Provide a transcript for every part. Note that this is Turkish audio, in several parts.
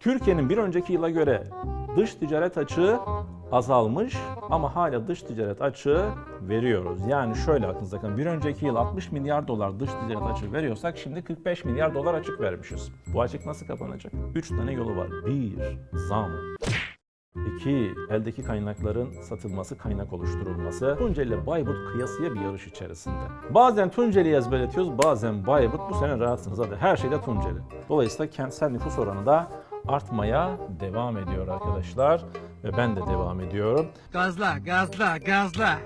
Türkiye'nin bir önceki yıla göre dış ticaret açığı azalmış ama hala dış ticaret açığı veriyoruz. Yani şöyle aklınızda kalın. Bir önceki yıl 60 milyar dolar dış ticaret açığı veriyorsak şimdi 45 milyar dolar açık vermişiz. Bu açık nasıl kapanacak? 3 tane yolu var. 1. Zam. 2. Eldeki kaynakların satılması, kaynak oluşturulması. Tunceli ile Bayburt kıyasıya bir yarış içerisinde. Bazen Tunceli'yi ezberletiyoruz, bazen Bayburt. Bu sene rahatsınız hadi. Her şeyde Tunceli. Dolayısıyla kentsel nüfus oranı da artmaya devam ediyor arkadaşlar. Ve ben de devam ediyorum. Gazla, gazla, gazla.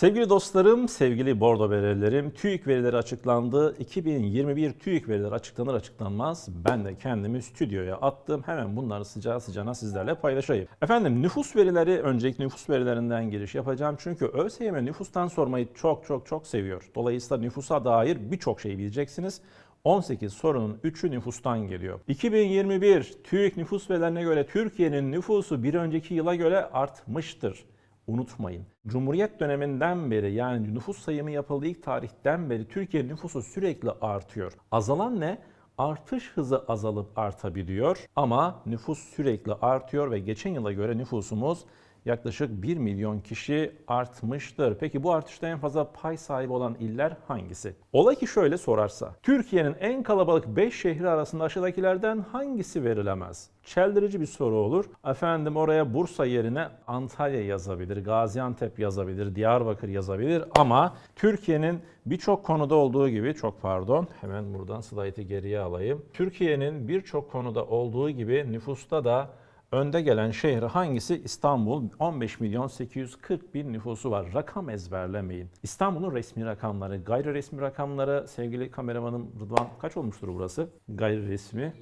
Sevgili dostlarım, sevgili bordo verilerim, TÜİK verileri açıklandı. 2021 TÜİK verileri açıklanır açıklanmaz ben de kendimi stüdyoya attım. Hemen bunları sıcağı sıcağına sizlerle paylaşayım. Efendim nüfus verileri, öncelikle nüfus verilerinden giriş yapacağım. Çünkü ÖSYM nüfustan sormayı çok çok çok seviyor. Dolayısıyla nüfusa dair birçok şey bileceksiniz. 18 sorunun 3'ü nüfustan geliyor. 2021 TÜİK nüfus verilerine göre Türkiye'nin nüfusu bir önceki yıla göre artmıştır. Unutmayın. Cumhuriyet döneminden beri yani nüfus sayımı yapıldığı ilk tarihten beri Türkiye nüfusu sürekli artıyor. Azalan ne? Artış hızı azalıp artabiliyor ama nüfus sürekli artıyor ve geçen yıla göre nüfusumuz yaklaşık 1 milyon kişi artmıştır. Peki bu artışta en fazla pay sahibi olan iller hangisi? Ola ki şöyle sorarsa, Türkiye'nin en kalabalık 5 şehri arasında aşağıdakilerden hangisi verilemez? Çeldirici bir soru olur. Efendim oraya Bursa yerine Antalya yazabilir, Gaziantep yazabilir, Diyarbakır yazabilir ama Türkiye'nin birçok konuda olduğu gibi çok pardon hemen buradan slaytı geriye alayım. Türkiye'nin birçok konuda olduğu gibi nüfusta da Önde gelen şehri hangisi? İstanbul. 15 milyon 840 bin nüfusu var. Rakam ezberlemeyin. İstanbul'un resmi rakamları, gayri resmi rakamları sevgili kameramanım Rıdvan kaç olmuştur burası? Gayri resmi.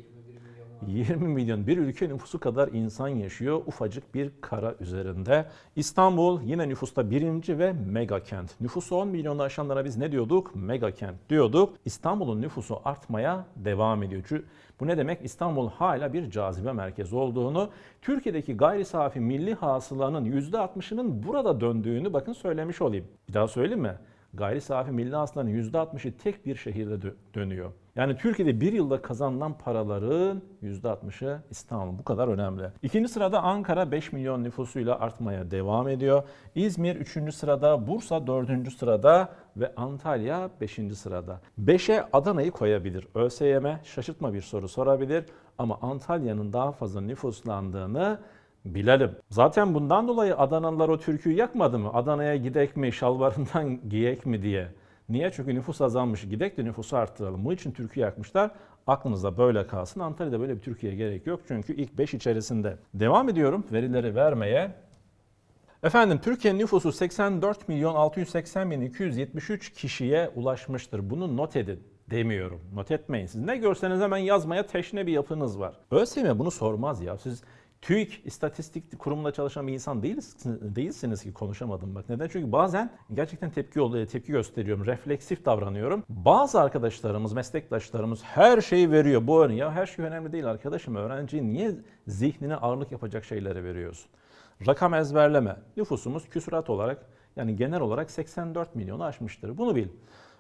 20 milyon bir ülke nüfusu kadar insan yaşıyor ufacık bir kara üzerinde. İstanbul yine nüfusta birinci ve mega kent. Nüfusu 10 milyonu aşanlara biz ne diyorduk? Mega kent diyorduk. İstanbul'un nüfusu artmaya devam ediyor. Çünkü bu ne demek? İstanbul hala bir cazibe merkezi olduğunu, Türkiye'deki gayri safi milli hasılanın %60'ının burada döndüğünü bakın söylemiş olayım. Bir daha söyleyeyim mi? Gayri safi milli hasılanın %60'ı tek bir şehirde dö- dönüyor. Yani Türkiye'de bir yılda kazanılan paraların %60'ı İstanbul. Bu kadar önemli. İkinci sırada Ankara 5 milyon nüfusuyla artmaya devam ediyor. İzmir 3. sırada, Bursa 4. sırada ve Antalya 5. sırada. 5'e Adana'yı koyabilir. ÖSYM şaşırtma bir soru sorabilir ama Antalya'nın daha fazla nüfuslandığını bilelim. Zaten bundan dolayı Adanalılar o türküyü yakmadı mı? Adana'ya gidek mi, şalvarından giyek mi diye. Niye? Çünkü nüfus azalmış. Gidek de nüfusu arttıralım. Bu için Türkiye yakmışlar. Aklınızda böyle kalsın. Antalya'da böyle bir Türkiye gerek yok. Çünkü ilk 5 içerisinde. Devam ediyorum verileri vermeye. Efendim Türkiye'nin nüfusu 84 milyon 680 bin 273 kişiye ulaşmıştır. Bunu not edin demiyorum. Not etmeyin. Siz ne görseniz hemen yazmaya teşne bir yapınız var. ÖSYM bunu sormaz ya. Siz TÜİK istatistik kurumunda çalışan bir insan değilsiniz, değilsiniz ki konuşamadım bak. Neden? Çünkü bazen gerçekten tepki oluyor, tepki gösteriyorum, refleksif davranıyorum. Bazı arkadaşlarımız, meslektaşlarımız her şeyi veriyor. Bu önemli. Ya her şey önemli değil arkadaşım. Öğrenciye niye zihnine ağırlık yapacak şeyleri veriyorsun? Rakam ezberleme. Nüfusumuz küsurat olarak yani genel olarak 84 milyonu aşmıştır. Bunu bil.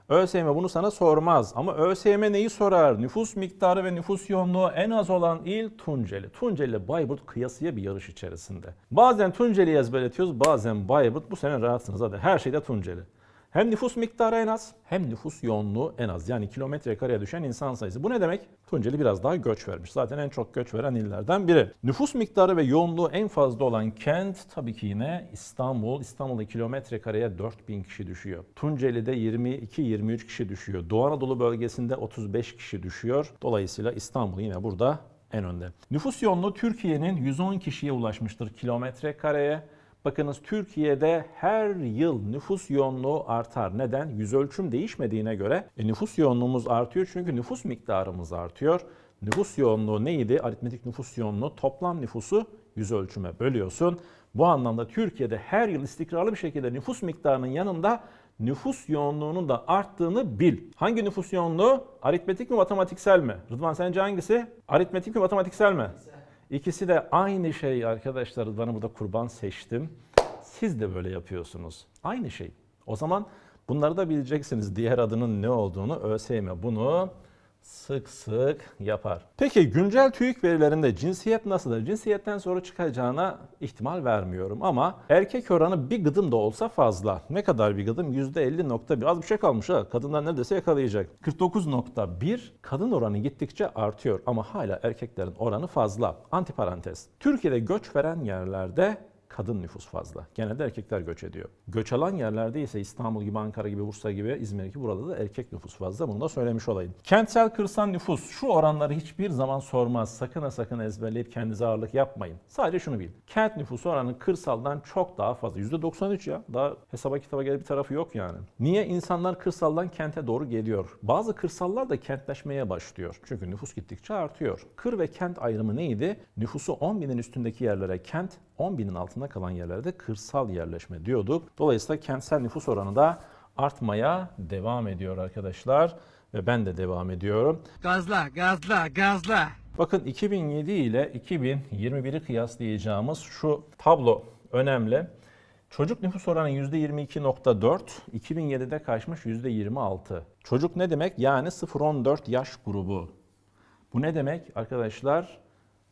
ÖSYM bunu sana sormaz ama ÖSYM neyi sorar? Nüfus miktarı ve nüfus yoğunluğu en az olan il Tunceli. Tunceli ile Bayburt kıyasıya bir yarış içerisinde. Bazen Tunceli'yi ezberletiyoruz bazen Bayburt. Bu sene rahatsınız hadi her şeyde Tunceli. Hem nüfus miktarı en az hem nüfus yoğunluğu en az. Yani kilometre kareye düşen insan sayısı. Bu ne demek? Tunceli biraz daha göç vermiş. Zaten en çok göç veren illerden biri. Nüfus miktarı ve yoğunluğu en fazla olan kent tabii ki yine İstanbul. İstanbul'da kilometre kareye 4000 kişi düşüyor. Tunceli'de 22-23 kişi düşüyor. Doğu Anadolu bölgesinde 35 kişi düşüyor. Dolayısıyla İstanbul yine burada en önde. Nüfus yoğunluğu Türkiye'nin 110 kişiye ulaşmıştır kilometre kareye. Bakınız Türkiye'de her yıl nüfus yoğunluğu artar. Neden? Yüz ölçüm değişmediğine göre e, nüfus yoğunluğumuz artıyor çünkü nüfus miktarımız artıyor. Nüfus yoğunluğu neydi? Aritmetik nüfus yoğunluğu toplam nüfusu yüz ölçüme bölüyorsun. Bu anlamda Türkiye'de her yıl istikrarlı bir şekilde nüfus miktarının yanında nüfus yoğunluğunun da arttığını bil. Hangi nüfus yoğunluğu? Aritmetik mi matematiksel mi? Rıdvan sence hangisi? Aritmetik mi matematiksel mi? İkisi de aynı şey arkadaşlar. Bana burada kurban seçtim. Siz de böyle yapıyorsunuz. Aynı şey. O zaman bunları da bileceksiniz. Diğer adının ne olduğunu ÖSYM bunu sık sık yapar. Peki güncel TÜİK verilerinde cinsiyet nasıldır? Cinsiyetten sonra çıkacağına ihtimal vermiyorum ama erkek oranı bir gıdım da olsa fazla. Ne kadar bir gıdım? %50.1. Az bir şey kalmış ha. Kadınlar neredeyse yakalayacak. 49.1 kadın oranı gittikçe artıyor ama hala erkeklerin oranı fazla. Antiparantez. Türkiye'de göç veren yerlerde kadın nüfus fazla. Genelde erkekler göç ediyor. Göç alan yerlerde ise İstanbul gibi, Ankara gibi, Bursa gibi, İzmir gibi burada da erkek nüfus fazla. Bunu da söylemiş olayım. Kentsel kırsal nüfus şu oranları hiçbir zaman sormaz. Sakın ha sakın ezberleyip kendinize ağırlık yapmayın. Sadece şunu bilin. Kent nüfusu oranı kırsaldan çok daha fazla. %93 ya. Daha hesaba kitaba gelip bir tarafı yok yani. Niye insanlar kırsaldan kente doğru geliyor? Bazı kırsallar da kentleşmeye başlıyor. Çünkü nüfus gittikçe artıyor. Kır ve kent ayrımı neydi? Nüfusu 10 binin üstündeki yerlere kent, 10 binin altında kalan yerlerde kırsal yerleşme diyorduk. Dolayısıyla kentsel nüfus oranı da artmaya devam ediyor arkadaşlar. Ve ben de devam ediyorum. Gazla, gazla, gazla. Bakın 2007 ile 2021'i kıyaslayacağımız şu tablo önemli. Çocuk nüfus oranı %22.4, 2007'de kaçmış %26. Çocuk ne demek? Yani 0-14 yaş grubu. Bu ne demek arkadaşlar?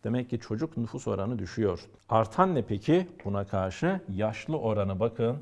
Demek ki çocuk nüfus oranı düşüyor. Artan ne peki? Buna karşı yaşlı oranı bakın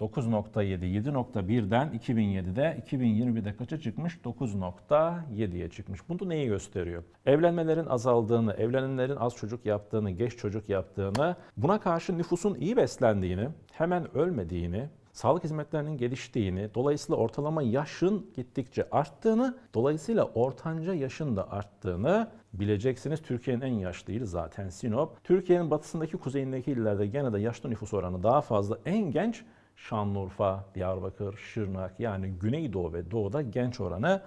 9.7, 7.1'den 2007'de 2021'de kaça çıkmış? 9.7'ye çıkmış. Bu neyi gösteriyor? Evlenmelerin azaldığını, evlenenlerin az çocuk yaptığını, geç çocuk yaptığını, buna karşı nüfusun iyi beslendiğini, hemen ölmediğini, sağlık hizmetlerinin geliştiğini, dolayısıyla ortalama yaşın gittikçe arttığını, dolayısıyla ortanca yaşın da arttığını bileceksiniz. Türkiye'nin en yaşlı ili zaten Sinop. Türkiye'nin batısındaki, kuzeyindeki illerde gene de yaşlı nüfus oranı daha fazla. En genç Şanlıurfa, Diyarbakır, Şırnak yani Güneydoğu ve Doğu'da genç oranı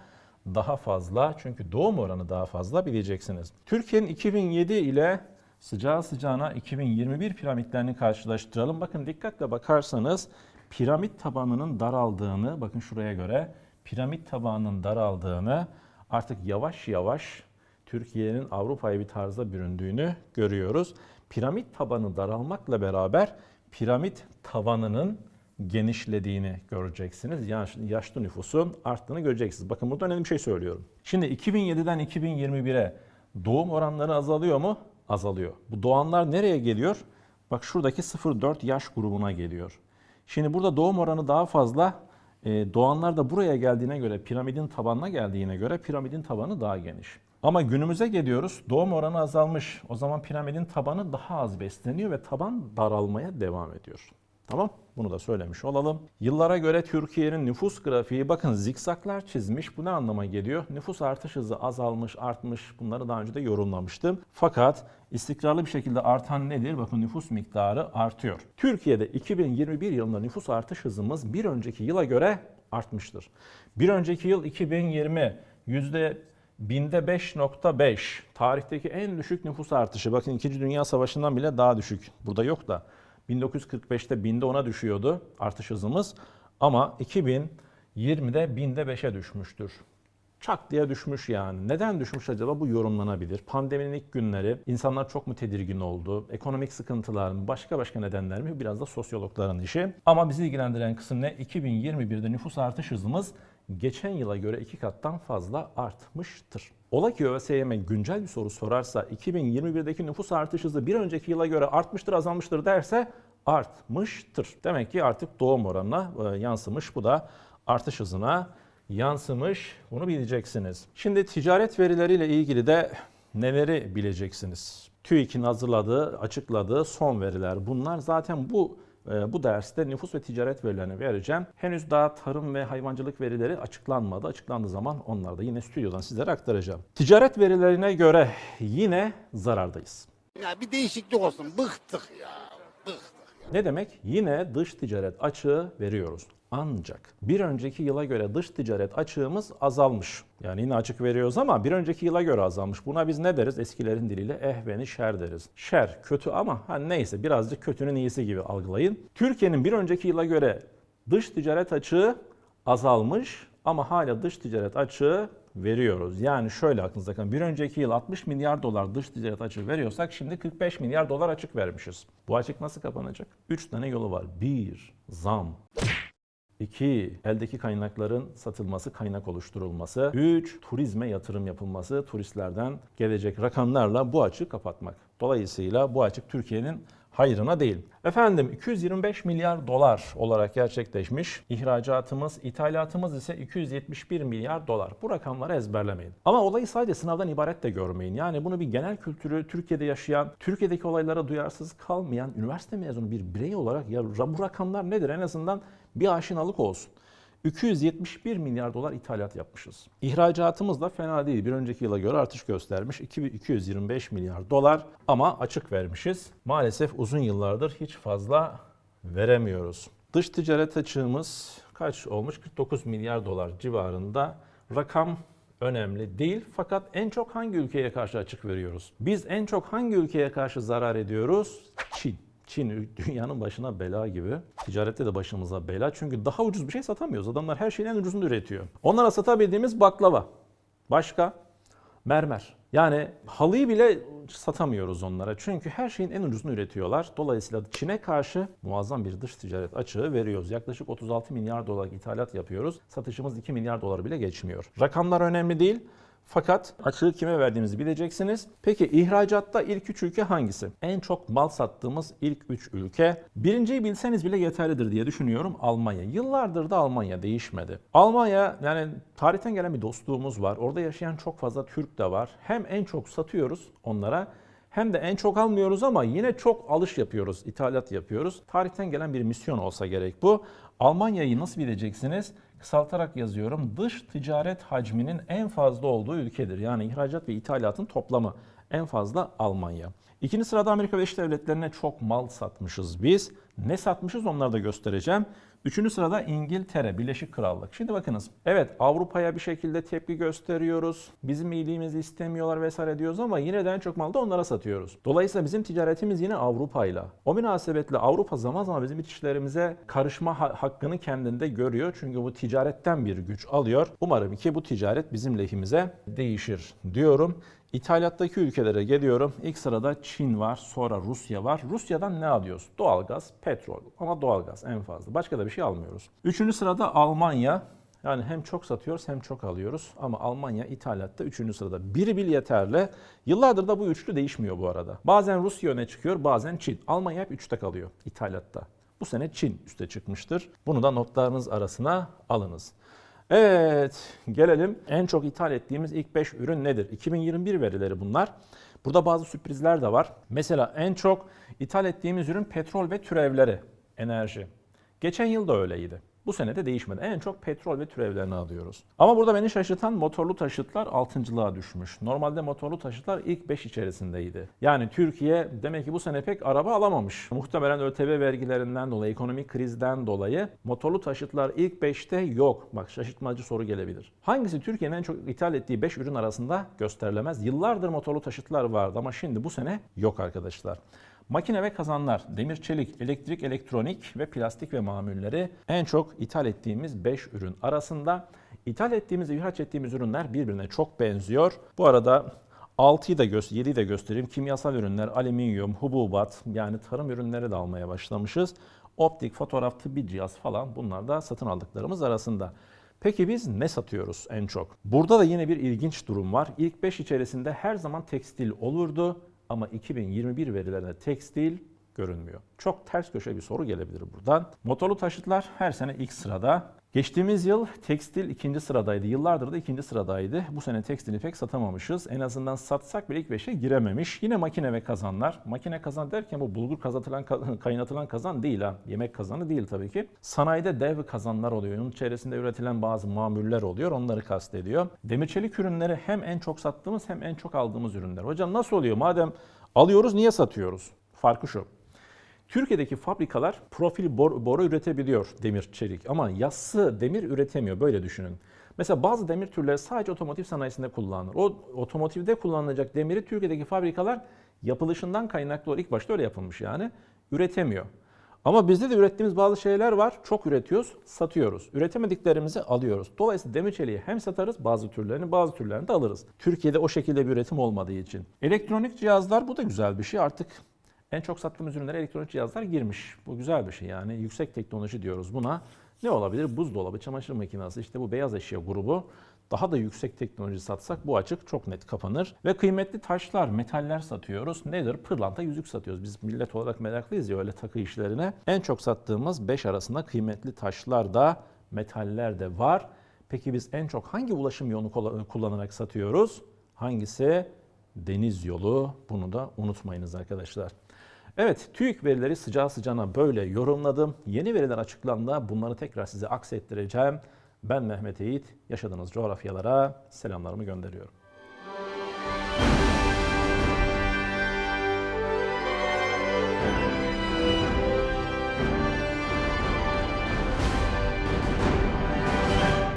daha fazla. Çünkü doğum oranı daha fazla bileceksiniz. Türkiye'nin 2007 ile sıcağı sıcağına 2021 piramitlerini karşılaştıralım. Bakın dikkatle bakarsanız piramit tabanının daraldığını, bakın şuraya göre piramit tabanının daraldığını artık yavaş yavaş Türkiye'nin Avrupa'ya bir tarza büründüğünü görüyoruz. Piramit tabanı daralmakla beraber piramit tavanının genişlediğini göreceksiniz. Yaş, yaşlı nüfusun arttığını göreceksiniz. Bakın burada önemli bir şey söylüyorum. Şimdi 2007'den 2021'e doğum oranları azalıyor mu? Azalıyor. Bu doğanlar nereye geliyor? Bak şuradaki 0-4 yaş grubuna geliyor. Şimdi burada doğum oranı daha fazla. E, doğanlar da buraya geldiğine göre, piramidin tabanına geldiğine göre piramidin tabanı daha geniş. Ama günümüze geliyoruz. Doğum oranı azalmış. O zaman piramidin tabanı daha az besleniyor ve taban daralmaya devam ediyor. Tamam? Bunu da söylemiş olalım. Yıllara göre Türkiye'nin nüfus grafiği bakın zikzaklar çizmiş. Bu ne anlama geliyor? Nüfus artış hızı azalmış, artmış. Bunları daha önce de yorumlamıştım. Fakat istikrarlı bir şekilde artan nedir? Bakın nüfus miktarı artıyor. Türkiye'de 2021 yılında nüfus artış hızımız bir önceki yıla göre artmıştır. Bir önceki yıl 2020 yüzde Binde 5.5 tarihteki en düşük nüfus artışı. Bakın 2. Dünya Savaşı'ndan bile daha düşük. Burada yok da 1945'te binde 10'a düşüyordu artış hızımız. Ama 2020'de binde 5'e düşmüştür. Çak diye düşmüş yani. Neden düşmüş acaba bu yorumlanabilir. Pandeminin ilk günleri insanlar çok mu tedirgin oldu? Ekonomik sıkıntılar mı? Başka başka nedenler mi? Biraz da sosyologların işi. Ama bizi ilgilendiren kısım ne? 2021'de nüfus artış hızımız geçen yıla göre iki kattan fazla artmıştır. Ola ki ÖSYM güncel bir soru sorarsa 2021'deki nüfus artış hızı bir önceki yıla göre artmıştır, azalmıştır derse artmıştır. Demek ki artık doğum oranına e, yansımış. Bu da artış hızına yansımış. Bunu bileceksiniz. Şimdi ticaret verileriyle ilgili de neleri bileceksiniz? TÜİK'in hazırladığı, açıkladığı son veriler. Bunlar zaten bu bu derste nüfus ve ticaret verilerini vereceğim. Henüz daha tarım ve hayvancılık verileri açıklanmadı. Açıklandığı zaman onları da yine stüdyodan sizlere aktaracağım. Ticaret verilerine göre yine zarardayız. Ya bir değişiklik olsun. Bıktık ya. Bıktık. Ne demek? Yine dış ticaret açığı veriyoruz. Ancak bir önceki yıla göre dış ticaret açığımız azalmış. Yani yine açık veriyoruz ama bir önceki yıla göre azalmış. Buna biz ne deriz? Eskilerin diliyle ehveni şer deriz. Şer kötü ama ha neyse birazcık kötünün iyisi gibi algılayın. Türkiye'nin bir önceki yıla göre dış ticaret açığı azalmış ama hala dış ticaret açığı veriyoruz. Yani şöyle aklınızda kalın. Bir önceki yıl 60 milyar dolar dış ticaret açığı veriyorsak şimdi 45 milyar dolar açık vermişiz. Bu açık nasıl kapanacak? 3 tane yolu var. 1. Zam. 2. Eldeki kaynakların satılması, kaynak oluşturulması. 3. Turizme yatırım yapılması, turistlerden gelecek rakamlarla bu açığı kapatmak. Dolayısıyla bu açık Türkiye'nin hayrına değil. Efendim 225 milyar dolar olarak gerçekleşmiş. İhracatımız, ithalatımız ise 271 milyar dolar. Bu rakamları ezberlemeyin. Ama olayı sadece sınavdan ibaret de görmeyin. Yani bunu bir genel kültürü Türkiye'de yaşayan, Türkiye'deki olaylara duyarsız kalmayan üniversite mezunu bir birey olarak ya bu rakamlar nedir en azından bir aşinalık olsun. 271 milyar dolar ithalat yapmışız. İhracatımız da fena değil. Bir önceki yıla göre artış göstermiş. 225 milyar dolar ama açık vermişiz. Maalesef uzun yıllardır hiç fazla veremiyoruz. Dış ticaret açığımız kaç olmuş? 49 milyar dolar civarında. Rakam önemli değil fakat en çok hangi ülkeye karşı açık veriyoruz? Biz en çok hangi ülkeye karşı zarar ediyoruz? Çin. Çin dünyanın başına bela gibi. Ticarette de başımıza bela. Çünkü daha ucuz bir şey satamıyoruz. Adamlar her şeyin en ucuzunu üretiyor. Onlara satabildiğimiz baklava. Başka? Mermer. Yani halıyı bile satamıyoruz onlara. Çünkü her şeyin en ucuzunu üretiyorlar. Dolayısıyla Çin'e karşı muazzam bir dış ticaret açığı veriyoruz. Yaklaşık 36 milyar dolar ithalat yapıyoruz. Satışımız 2 milyar dolar bile geçmiyor. Rakamlar önemli değil. Fakat açığı kime verdiğimizi bileceksiniz. Peki ihracatta ilk üç ülke hangisi? En çok mal sattığımız ilk üç ülke. Birinciyi bilseniz bile yeterlidir diye düşünüyorum Almanya. Yıllardır da Almanya değişmedi. Almanya yani tarihten gelen bir dostluğumuz var. Orada yaşayan çok fazla Türk de var. Hem en çok satıyoruz onlara hem de en çok almıyoruz ama yine çok alış yapıyoruz, ithalat yapıyoruz. Tarihten gelen bir misyon olsa gerek bu. Almanya'yı nasıl bileceksiniz? Kısaltarak yazıyorum. Dış ticaret hacminin en fazla olduğu ülkedir. Yani ihracat ve ithalatın toplamı en fazla Almanya. İkinci sırada Amerika Birleşik Devletleri'ne çok mal satmışız biz. Ne satmışız onları da göstereceğim. Üçüncü sırada İngiltere, Birleşik Krallık. Şimdi bakınız. Evet Avrupa'ya bir şekilde tepki gösteriyoruz. Bizim iyiliğimizi istemiyorlar vesaire diyoruz ama yine de en çok mal da onlara satıyoruz. Dolayısıyla bizim ticaretimiz yine Avrupa'yla. O münasebetle Avrupa zaman zaman bizim işlerimize karışma ha- hakkını kendinde görüyor. Çünkü bu ticaretten bir güç alıyor. Umarım ki bu ticaret bizim lehimize değişir diyorum. İthalattaki ülkelere geliyorum. İlk sırada Çin var, sonra Rusya var. Rusya'dan ne alıyoruz? Doğalgaz, petrol ama doğalgaz en fazla. Başka da bir şey almıyoruz. Üçüncü sırada Almanya. Yani hem çok satıyoruz hem çok alıyoruz. Ama Almanya ithalatta üçüncü sırada. Biri bil yeterli. Yıllardır da bu üçlü değişmiyor bu arada. Bazen Rusya öne çıkıyor, bazen Çin. Almanya hep üçte kalıyor ithalatta. Bu sene Çin üste çıkmıştır. Bunu da notlarınız arasına alınız. Evet, gelelim en çok ithal ettiğimiz ilk 5 ürün nedir? 2021 verileri bunlar. Burada bazı sürprizler de var. Mesela en çok ithal ettiğimiz ürün petrol ve türevleri, enerji. Geçen yıl da öyleydi. Bu sene de değişmedi. En çok petrol ve türevlerini alıyoruz. Ama burada beni şaşırtan motorlu taşıtlar altıncılığa düşmüş. Normalde motorlu taşıtlar ilk 5 içerisindeydi. Yani Türkiye demek ki bu sene pek araba alamamış. Muhtemelen ÖTV vergilerinden dolayı, ekonomik krizden dolayı motorlu taşıtlar ilk 5'te yok. Bak şaşırtmacı soru gelebilir. Hangisi Türkiye'nin en çok ithal ettiği 5 ürün arasında gösterilemez? Yıllardır motorlu taşıtlar vardı ama şimdi bu sene yok arkadaşlar. Makine ve kazanlar, demir çelik, elektrik, elektronik ve plastik ve mamulleri en çok ithal ettiğimiz 5 ürün arasında. İthal ettiğimiz, ihraç ettiğimiz ürünler birbirine çok benziyor. Bu arada 6'yı da göster 7'yi de göstereyim. Kimyasal ürünler, alüminyum, hububat yani tarım ürünleri de almaya başlamışız. Optik, fotoğraf, tıbbi cihaz falan bunlar da satın aldıklarımız arasında. Peki biz ne satıyoruz en çok? Burada da yine bir ilginç durum var. İlk 5 içerisinde her zaman tekstil olurdu ama 2021 verilerinde tekstil görünmüyor. Çok ters köşe bir soru gelebilir buradan. Motorlu taşıtlar her sene ilk sırada. Geçtiğimiz yıl tekstil ikinci sıradaydı. Yıllardır da ikinci sıradaydı. Bu sene tekstili pek satamamışız. En azından satsak bile ilk beşe girememiş. Yine makine ve kazanlar. Makine kazan derken bu bulgur kazatılan, kaynatılan kazan değil ha. Yemek kazanı değil tabii ki. Sanayide dev kazanlar oluyor. Onun içerisinde üretilen bazı mamuller oluyor. Onları kastediyor. Demir çelik ürünleri hem en çok sattığımız hem en çok aldığımız ürünler. Hocam nasıl oluyor? Madem alıyoruz niye satıyoruz? Farkı şu. Türkiye'deki fabrikalar profil bor, boru üretebiliyor demir çelik ama yassı demir üretemiyor böyle düşünün. Mesela bazı demir türleri sadece otomotiv sanayisinde kullanılır. O otomotivde kullanılacak demiri Türkiye'deki fabrikalar yapılışından kaynaklı olarak ilk başta öyle yapılmış yani üretemiyor. Ama bizde de ürettiğimiz bazı şeyler var. Çok üretiyoruz, satıyoruz. Üretemediklerimizi alıyoruz. Dolayısıyla demir çeliği hem satarız bazı türlerini, bazı türlerini de alırız. Türkiye'de o şekilde bir üretim olmadığı için. Elektronik cihazlar bu da güzel bir şey. Artık en çok sattığımız ürünlere elektronik cihazlar girmiş. Bu güzel bir şey yani. Yüksek teknoloji diyoruz buna. Ne olabilir? Buzdolabı, çamaşır makinesi, işte bu beyaz eşya grubu. Daha da yüksek teknoloji satsak bu açık çok net kapanır. Ve kıymetli taşlar, metaller satıyoruz. Nedir? Pırlanta yüzük satıyoruz. Biz millet olarak meraklıyız ya öyle takı işlerine. En çok sattığımız 5 arasında kıymetli taşlar da metaller de var. Peki biz en çok hangi ulaşım yolunu kullanarak satıyoruz? Hangisi? Deniz yolu. Bunu da unutmayınız arkadaşlar. Evet, TÜİK verileri sıcağı sıcağına böyle yorumladım. Yeni veriler açıklandığında bunları tekrar size aksettireceğim. Ben Mehmet Eğit. Yaşadığınız coğrafyalara selamlarımı gönderiyorum.